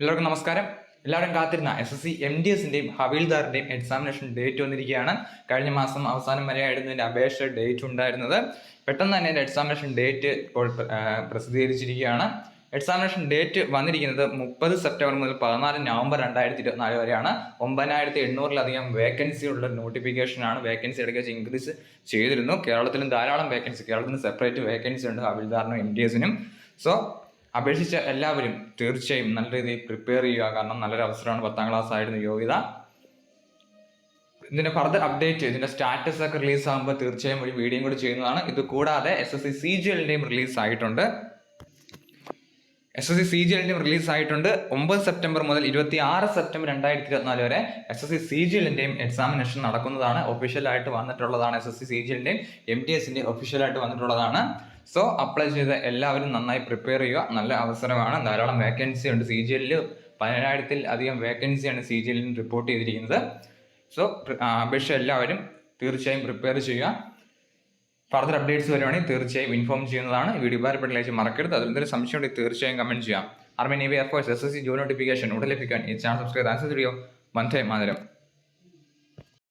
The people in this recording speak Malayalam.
എല്ലാവർക്കും നമസ്കാരം. എല്ലാവരും കാത്തിരുന്ന S S C M D എസിന്റെയും ഹവീൽദാറിന്റെയും എക്സാമിനേഷൻ ഡേറ്റ് വന്നിരിക്കുകയാണ്. കഴിഞ്ഞ മാസം അവസാനം വരെ ആയിരുന്നു ഇതിന്റെ അപേക്ഷ ഡേറ്റ് ഉണ്ടായിരുന്നത്. പെട്ടെന്ന് തന്നെ ഇതിന്റെ എക്സാമിനേഷൻ ഡേറ്റ് ഇപ്പോൾ പ്രസിദ്ധീകരിച്ചിരിക്കുകയാണ്. എക്സാമിനേഷൻ ഡേറ്റ് വന്നിരിക്കുന്നത് മുപ്പത് സെപ്റ്റംബർ മുതൽ പതിനാല് നവംബർ രണ്ടായിരത്തി ഇരുപത്തിനാല് വരെയാണ്. ഒമ്പതിനായിരത്തി എണ്ണൂറിലധികം വേക്കൻസി ഉള്ള നോട്ടിഫിക്കേഷനാണ് വേക്കൻസി ഇടയ്ക്ക് ഇൻക്രീസ് ചെയ്തിരുന്നു. കേരളത്തിലും ധാരാളം വേക്കൻസി കേരളത്തിന് സെപ്പറേറ്റ് വേക്കൻസി ഉണ്ട് ഹവിൽദാറിനും എം ഡി എസിനും സോ അപേക്ഷിച്ച എല്ലാവരും തീർച്ചയായും നല്ല രീതിയിൽ പ്രിപ്പയർ ചെയ്യുക. കാരണം നല്ലൊരു അവസരമാണ് പത്താം ക്ലാസ് ആയിരുന്നു യോഗ്യത. ഇതിന്റെ ഫർദർ അപ്ഡേറ്റ് ഇതിന്റെ സ്റ്റാറ്റസ് ഒക്കെ റിലീസ് ആകുമ്പോൾ തീർച്ചയായും ഒരു വീഡിയോ കൂടി ചെയ്യുന്നതാണ്. ഇത് കൂടാതെ S S C C G എല്ലിന്റെയും release ആയിട്ടുണ്ട്. S S C C G എല്ലിന്റെയും release ആയിട്ടുണ്ട്. ഒമ്പത് സെപ്റ്റംബർ മുതൽ ഇരുപത്തി ആറ് സെപ്റ്റംബർ രണ്ടായിരത്തി ഇരുപത്തിനാല് വരെ S S C C G എല്ലിന്റെയും examination നടക്കുന്നതാണ്. ഒഫീഷ്യലായിട്ട് വന്നിട്ടുള്ളതാണ് S S C C G എല്ലിന്റെയും M T ഒഫീഷ്യലായിട്ട് വന്നിട്ടുള്ളതാണ്. സോ അപ്ലൈ ചെയ്ത എല്ലാവരും നന്നായി പ്രിപ്പയർ ചെയ്യുക. നല്ല അവസരമാണ്. ധാരാളം വേക്കൻസി ഉണ്ട്. സി ജി എല്ലിൽ പതിനായിരത്തിൽ അധികം വേക്കൻസിയാണ് സി ജി എല്ലിന് റിപ്പോർട്ട് ചെയ്തിരിക്കുന്നത്. സോ അപേക്ഷ എല്ലാവരും തീർച്ചയായും പ്രിപ്പയർ ചെയ്യുക. ഫർദർ അപ്ഡേറ്റ്സ് വരുവാണെങ്കിൽ തീർച്ചയായും ഇൻഫോം ചെയ്യുന്നതാണ്. വീഡിയോ ഉപകാരപ്പെട്ടില്ല മറക്കരുത്. അതിലെന്തെങ്കിലും സംശയം ഉണ്ടെങ്കിൽ തീർച്ചയായും കമന്റ് ചെയ്യാം. Army navy air force S S C ജോലി നോട്ടിഫിക്കേഷൻ ഉടൻ ലഭിക്കാൻ ഈ ചാനൽ സബ്സ്ക്രൈബ് ആൻസർ വീഡിയോ വന്ദേ മാതരം.